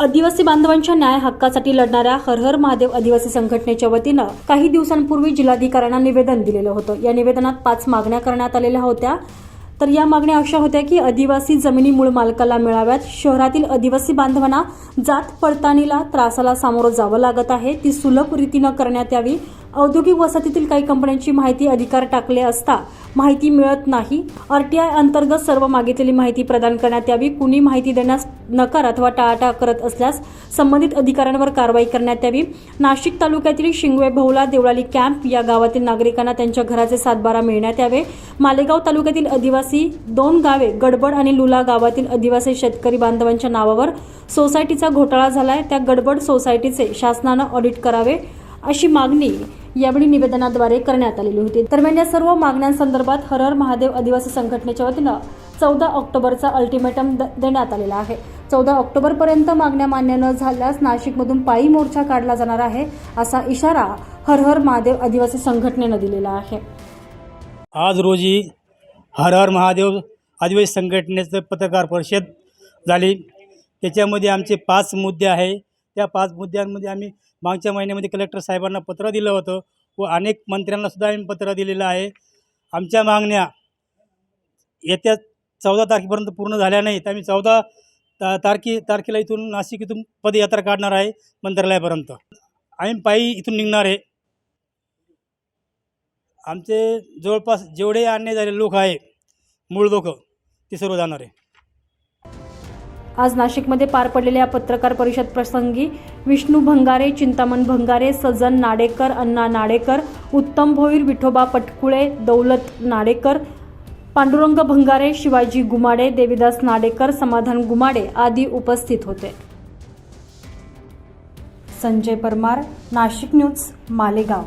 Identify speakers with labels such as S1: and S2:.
S1: आदिवासी बांधवांच्या न्याय हक्कासाठी लढणाऱ्या हरहर महादेव आदिवासी संघटनेच्या वतीनं काही दिवसांपूर्वी जिल्हाधिकाऱ्यांना निवेदन दिलेलं होतं. या निवेदनात पाच मागण्या करण्यात आलेल्या होत्या. तर या मागण्या अशा होत्या की आदिवासी जमिनी मूळ मालकाला मिळाव्यात. शहरातील आदिवासी बांधवांना जात पडताळणीला त्रासाला सामोरं जावं लागत आहे. ती सुलभ रीतीनं करण्यात यावी. औद्योगिक वसाहतीतील काही कंपन्यांची माहिती अधिकार टाकले असता माहिती मिळत नाही. आरटीआय अंतर्गत सर्व मागितलेली माहिती प्रदान करण्यात यावी. कुणी माहिती देण्यास नकार अथवा टाळाटाळ करत असल्यास संबंधित अधिकाऱ्यांवर कारवाई करण्यात यावी. नाशिक तालुक्यातील शिंगवे भोवला देवळाली कॅम्प या गावातील नागरिकांना त्यांच्या घराचे सातबारा मिळण्यात यावे. मालेगाव तालुक्यातील आदिवासी दोन गावे गडबड आणि लुला गावातील आदिवासी शेतकरी बांधवांच्या नावावर सोसायटीचा घोटाळा झालाय. त्या गडबड सोसायटीचे शासनानं ऑडिट करावे. अशी मागणी यावेळी निवेदनाद्वारे करण्यात आलेली होती. दरम्यान या सर्व मागण्यांसंदर्भात हरहर महादेव आदिवासी संघटनेच्या वतीनं चौदा ऑक्टोबरचा अल्टिमेटम द- देण्यात आलेला आहे. चौदा ऑक्टोबरपर्यंत मागण्या मान्य न झाल्यास नाशिकमधून पायी मोर्चा काढला जाणार आहे असा इशारा हरहर महादेव आदिवासी संघटनेनं दिलेला आहे.
S2: आज रोजी हरहर महादेव आदिवासी संघटनेचं पत्रकार परिषद झाली. त्याच्यामध्ये आमचे पाच मुद्दे आहे. त्या पाच मुद्द्यांमध्ये आम्ही मागच्या महिन्यामध्ये कलेक्टर साहेबांना पत्र दिलं होतं व अनेक मंत्र्यांनासुद्धा आम्ही पत्र दिलेलं आहे. आमच्या मागण्या येत्या चौदा तारखेपर्यंत पूर्ण झाल्या नाहीत. आम्ही चौदा ता तारखे तारखेला इथून नाशिक इथून पदयात्रा काढणार आहे मंत्रालयापर्यंत. आम्ही पायी इथून निघणार आहे. आमचे जवळपास जेवढे अन्याय झालेले लोक आहे मूळ लोक ते सर्व जाणार आहे.
S1: आज नाशिकमध्ये पार पडलेल्या पत्रकार परिषद प्रसंगी विष्णू भंगारे चिंतामण भंगारे सजन नाडेकर अण्णा नाडेकर उत्तम भोईर विठोबा पटकुळे दौलत नाडेकर पांडुरंग भंगारे शिवाजी गुमाडे देविदास नाडेकर समाधान गुमाडे आदी उपस्थित होते. संजय परमार नाशिक न्यूज मालेगाव.